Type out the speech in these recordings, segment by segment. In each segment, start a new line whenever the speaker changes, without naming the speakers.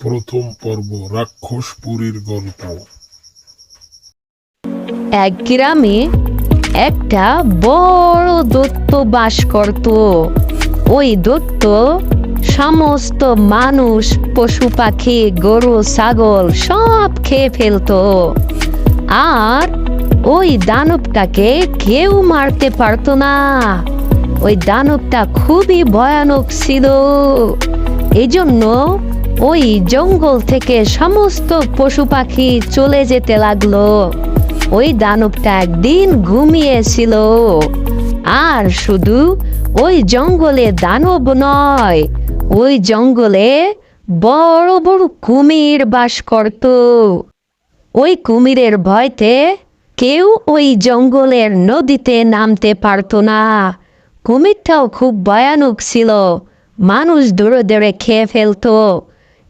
প্রথম পর্ব রাক্ষসপুরীর গল্প।
এক গ্রামে একটা বড় দত্ত বাস করত। ওই দত্ত সমস্ত মানুষ, পশু পাখি, গরু, ছাগল সব খেয়ে ফেলতো। আর ওই দানবটাকে কেউ মারতে পারতো না। ওই দানবটা খুবই ভয়ানক ছিল। এই জন্য ওই জঙ্গল থেকে সমস্ত পশু পাখি চলে যেতে লাগল। ওই দানবটা একদিন ঘুমিয়েছিল। আর শুধু ওই জঙ্গলে দানব নয়, ওই জঙ্গলে বড় বড় কুমির বাস করত। ওই কুমিরের ভয়তে কেউ ওই জঙ্গলের নদীতে নামতে পারতো না। কুমিরটাও খুব ভয়ানক ছিল। মানুষ দূরে দূরে খেয়ে ফেলতো।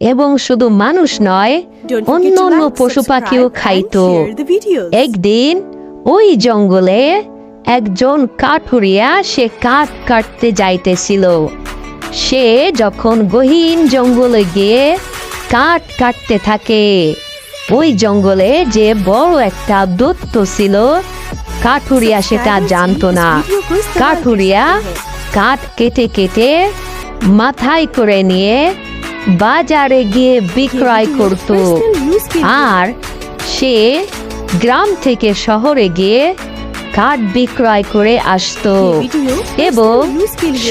এবং শুধু মানুষ নয় অন্য অন্য পশু পাখিও খাইতো. একদিন ওই জঙ্গলে একজন কাঠুরিয়া সে কাঠ কাটতে যাইতেছিল। সে যখন গহীন জঙ্গলে গিয়ে কাঠ কাটতে থাকে ওই জঙ্গলে যে বড় একটা দত্ত ছিল কাঠুরিয়া সেটা জানতো না। কাঠুরিয়া কাঠ কেটে কেটে মাথায় করে নিয়ে বাজারে গিয়ে বিক্রয় করত। আর সে গ্রাম থেকে শহরে গিয়ে কাঠ বিক্রয় করে আসতো। এবং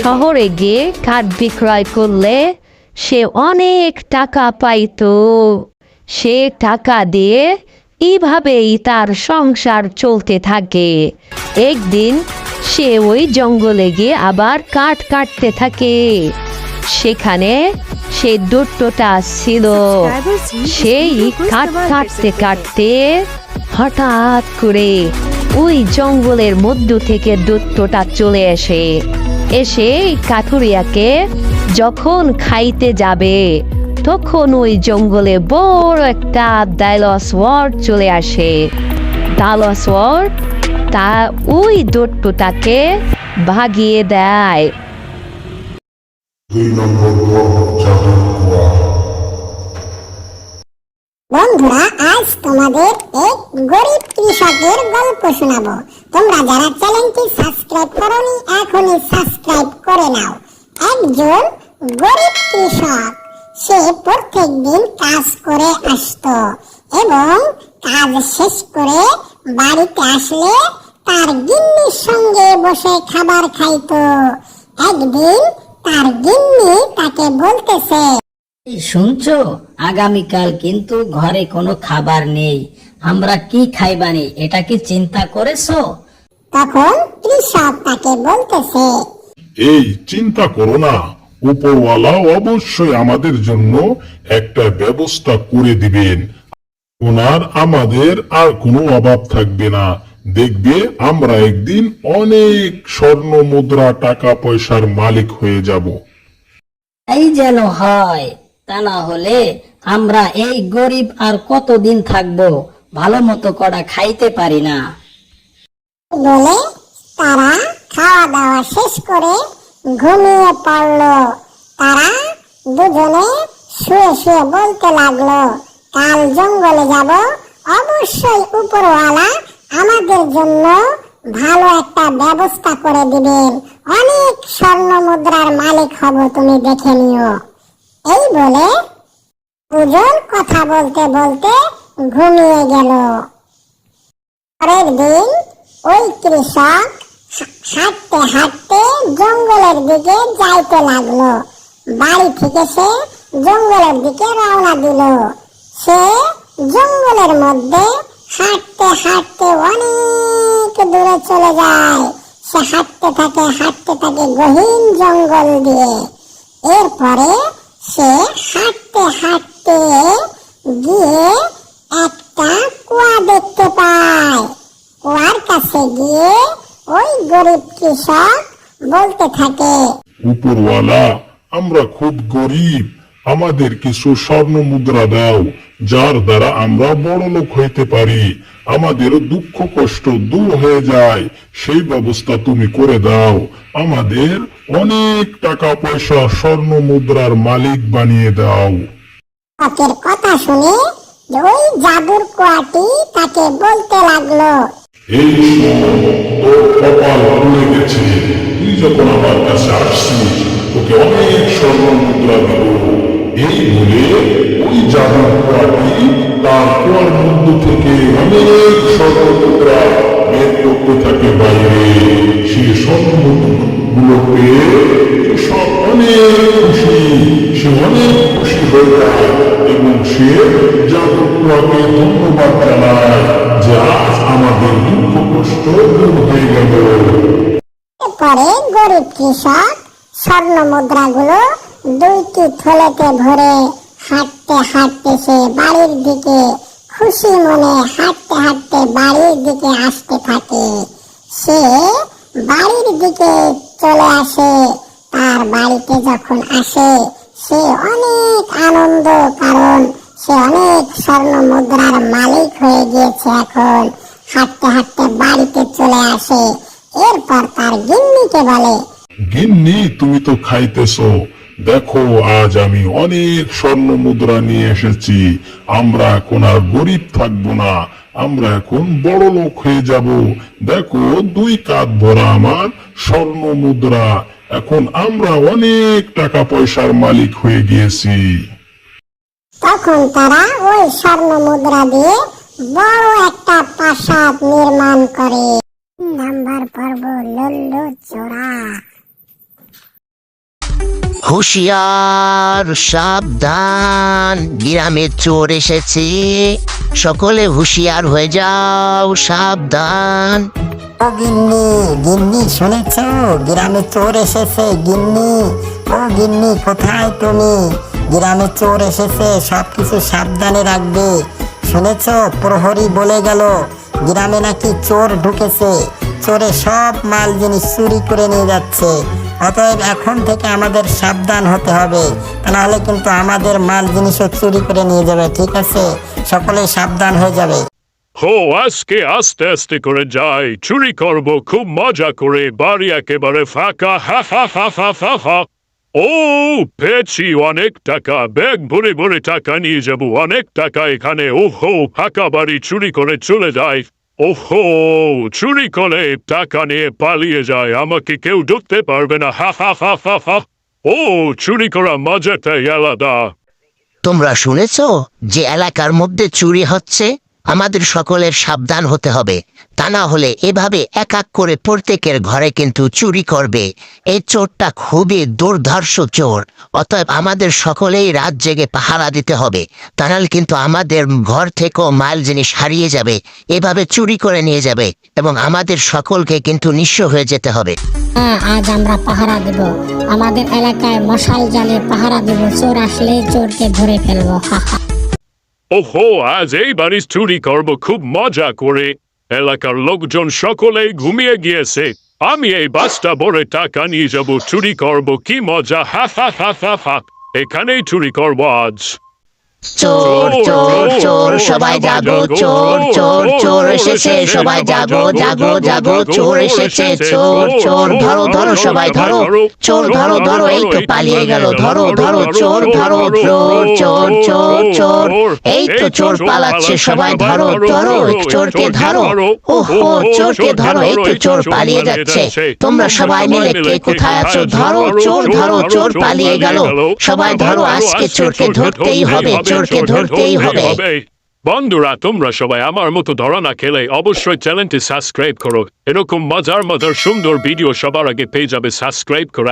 শহরে গিয়ে কাঠ বিক্রয় করলে সে অনেক টাকা পাইতো। সে টাকা দিয়ে এইভাবেই তার সংসার চলতে থাকে। একদিন সে ওই জঙ্গলে গিয়ে আবার কাঠ কাটতে থাকে। সেখানে সে দুটোটা ছিল। সেই কাঠ কাটতে কাটতে হঠাৎ করে ওই জঙ্গলের মধ্য থেকে দূতটা চলে আসে এসে কাঠুরিয়াকে যখন খাইতে যাবে তখন ওই জঙ্গলে বড় একটা ডাইলসওয়ার চলে আসে। ডাইলসওয়ার তা ওই দৈত্যটাকে ভাগিয়ে দেয়।
বন্ধুরা, আজ তোমাদের এক গরিব কৃষকের গল্প শোনাবো। তোমরা যারা চ্যানেলটি সাবস্ক্রাইব করনি, এখনই সাবস্ক্রাইব করে নাও। একজন গরিব কৃষক, সে প্রত্যেক দিন কাজ করে আসতো এবং কাজ শেষ করে বাড়িতে আসলে তার গিন্নির সঙ্গে বসে খাবার খাইতো। একদিন তার গিন্নি তাকে বলতেছে
শুনছো? আগামীকাল কিন্তু ঘরে কোনো খাবার নেই। আমরা কি খাইবানি এটা কি চিন্তা করেছ?
তখন কৃষক তাকে বলতেছে
এই চিন্তা করো না উপরওয়ালা অবশ্যই আমাদের জন্য একটা ব্যবস্থা করে দিবেন। ওনার আমাদের আর কোনো অভাব থাকবে না। দেখবে আমরা একদিন অনেক স্বর্ণ মুদ্রা টাকা পয়সার মালিক হয়ে যাব।
এই যেন হয় তা না হলে আমরা এই গরিব আর কতদিন থাকব ভালো মতো করা খাইতে পারি না।
বলে তারা খাওয়া দাওয়া শেষ করে ঘুমিয়ে পড়ল। তারা দুজনে শুয়ে শুয়ে বলতে লাগল কাল জঙ্গলে যাব অবশ্যই উপরওয়ালা আমাদের জন্য ভালো একটা ব্যবস্থা করে দিবেন। অনেক স্বর্ণ মুদ্রার মালিক হব, তুমি দেখে নিও। এই বলে দুজন কথা বলতে বলতে ঘুমিয়ে গেল। পরের দিন ওই কৃষক হাঁটতে হাঁটতে জঙ্গলের দিকে যাইতে লাগল। বাড়ি থেকে সে জঙ্গলের দিকে রওনা দিল। সে জঙ্গলের মধ্যে হাঁটতে হাঁটতে অনেক দূরে চলে যায়। সে হাঁটতে থাকে হাঁটতে থাকে গহীন জঙ্গল দিয়ে। এরপরে সে হাঁটতে হাঁটতে গিয়ে একটা কুয়া দেখতে পায়। কুয়ার কাছে গিয়ে ওই গরিব কৃষক বলতে থাকে,
উপরওয়ালা, আমরা খুব গরিব। আমাদের কিছু স্বর্ণ মুদ্রা দাও। যার দ্বারা আমরা বড় লোক হইতে পারি আমাদের দুঃখ কষ্ট দূর হয়ে যায়। সেই ব্যবস্থা তুমি করে দাও। আমাদের অনেক টাকা পয়সা স্বর্ণ মুদ্রার মালিক বানিয়ে দাও।
কথা শুনে ওই জাদুর কুয়াটি তাকে বলতে লাগল।
এই তোর কপাল খুলে গেছে। তুই যখন আমার কাছে আসছিস তোকে অনেক স্বর্ণ মুদ্রা দেব। এই বলে ওই জাদুর কুয়াটি তার কুয়ার মধ্য থেকে অনেক স্বর্ণ বের করতে থাকে বাইরে। সে সব অনেক খুশি, সে অনেক খুশি হয়ে যায় এবং সে জাদুর ধন্যবাদ জানায় যে আজ আমাদের দুঃখ কষ্ট দূর হয়ে গেল।
পরে গরিব কৃষক স্বর্ণ মুদ্রাগুলো দুইটি থলেতে ভরে হাঁটতে হাঁটতে সে বাড়ির দিকে খুশি মনে হাঁটতে হাঁটতে বাড়ির দিকে আসতে থাকে। সে বাড়ির দিকে চলে আসে। তার বাড়িতে যখন আসে, সে অনেক আনন্দ কারণ সে অনেক স্বর্ণ মুদ্রার মালিক হয়ে গিয়েছে এখন। হাঁটতে হাঁটতে বাড়িতে চলে আসে। এরপর তার গিন্নিকে বলে,
গিন্নি, তুমি তো খাইতেছো। দেখো, আজ আমি অনেক স্বর্ণ মুদ্রা নিয়ে এসেছি। আমরা এখন আর গরিব থাকব না। আমরা এখন বড় লোক হয়ে যাব। দেখো, দুই কাঁধ ভরা আমার স্বর্ণ মুদ্রা। এখন আমরা অনেক টাকা পয়সার মালিক হয়ে গিয়েছি।
তখন তারা ওই স্বর্ণ মুদ্রা দিয়ে বড় একটা প্রাসাদ নির্মাণ করে। নাম্বার পর্ব লল্লু চোরা।
হুঁশিয়ার, সাবধান, গ্রামে চোর এসেছে। সকলে হুঁশিয়ার হয়ে যাও, সাবধান।
ও গিন্নি গিন্নি শুনেছ? গ্রামে চোর এসেছে, গিন্নি। ও গিন্নি, কোথায় তুমি? গ্রামে চোর এসেছে, সবকিছু সাবধানে রাখবে। শুনেছ? প্রহরী বলে গেল, গ্রামে নাকি চোর ঢুকেছে। চোরে সব মাল জিনিস চুরি করে নিয়ে যাচ্ছে। অতএব এখন থেকে আমাদের সাবধান হতে হবে। তা নাহলে কিন্তু আমাদের মাল জিনিসও চুরি করে নিয়ে যাবে, ঠিক আছে? সকলে সাবধান হয়ে যাবে।
হো, আজকে আস্তে আস্তে করে যাই। চুরি করব, খুব মজা করে। বাড়ি একেবারে ফাঁকা। ও, পেয়েছি অনেক টাকা। ব্যাগ ভরে ভরে টাকা নিয়ে যাব। অনেক টাকা এখানে। ও হো ফাঁকা বাড়ি চুরি করে চলে যায় ও হো চুরি করে টাকা নিয়ে পালিয়ে যায়, আমাকে কেউ ঢুকতে পারবে না, হা হা হা হা হা। ও, চুরি করা মজাটাই আলাদা।
তোমরা শুনেছ যে এলাকার মধ্যে চুরি হচ্ছে? আমাদের সকলের সাবধান হতে হবে। তা না হলে এভাবে এক এক করে প্রত্যেকের ঘরে কিন্তু চুরি করবে। এই চোরটা খুবই দুর্ধর্ষ চোর। অতএব আমাদের সকলেই রাত জেগে পাহারা দিতে হবে। তা নাহলে কিন্তু আমাদের ঘর থেকেও মাল জিনিস হারিয়ে যাবে। এভাবে চুরি করে নিয়ে যাবে এবং আমাদের সকলকে কিন্তু নিঃস্ব হয়ে যেতে হবে।
হ্যাঁ আজ আমরা পাহারা দেব। আমাদের এলাকায় মশাল জালে পাহারা দেব। চোর আসলে চোরকে ধরে ফেলব।
ওহো, আজ এই বাড়ির চুরি করব, খুব মজা করে। এলাকার লোকজন সকলেই ঘুমিয়ে গিয়েছে। আমি এই বাসটা বড় টাকা নিয়ে যাব, চুরি করব, কি মজা, হা হা হা হা হা। এখানেই চুরি করব আজ।
চোর চোর চোর সবাই জাগো চোর চোর চোর এসেছে সবাই জাগো জাগো জাগো চোর এসেছে চোর চোর ধরো ধরো সবাই ধরো চোর ধরো ধরো এই তো পালিয়ে গেল ধরো ধরো চোর ধরো চোর চোর চোর চোর এই তো চোর পালাচ্ছে সবাই ধরো ধরো চোরকে ধরো ওহো চোরকে ধরো এই তো চোর পালিয়ে যাচ্ছে তোমরা সবাই মিলে কে কোথায় আছো ধরো চোর ধরো চোর পালিয়ে গেল সবাই ধরো আজকে চোরকে ধরতেই হবে চোরকে ধরতেই হবে।
বন্ধুরা তোমরা সবাই আমার মতো ধরনা খেলে অবশ্যই চ্যানেলটি সাবস্ক্রাইব করো। এরকম মজার মজার সুন্দর ভিডিও সবার আগে পেয়ে যাবে। সাবস্ক্রাইব করে